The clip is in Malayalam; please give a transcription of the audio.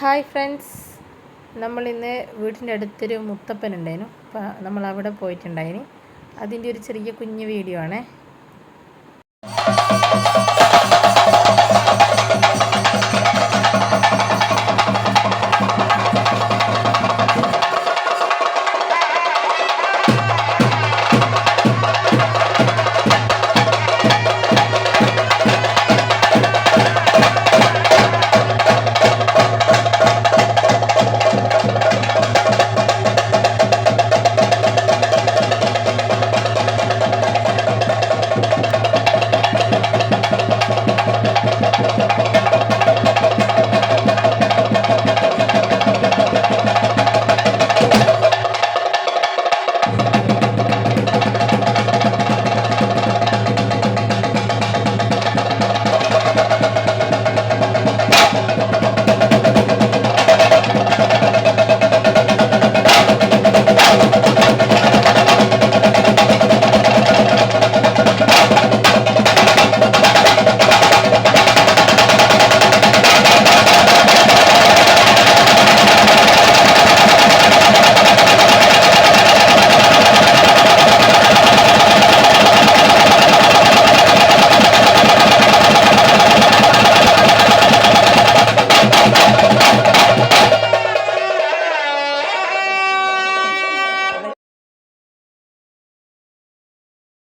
Hi friends. നമ്മളിന്ന് വീടിന്റെ അടുത്തൊരു മുത്തപ്പൻ ഉണ്ടായിരുന്നു അപ്പോൾ നമ്മൾ അവിടെ പോയിട്ടുണ്ടായിന്. അതിന്റെ ഒരു ചെറിയ കുഞ്ഞു വീഡിയോ ആണേ.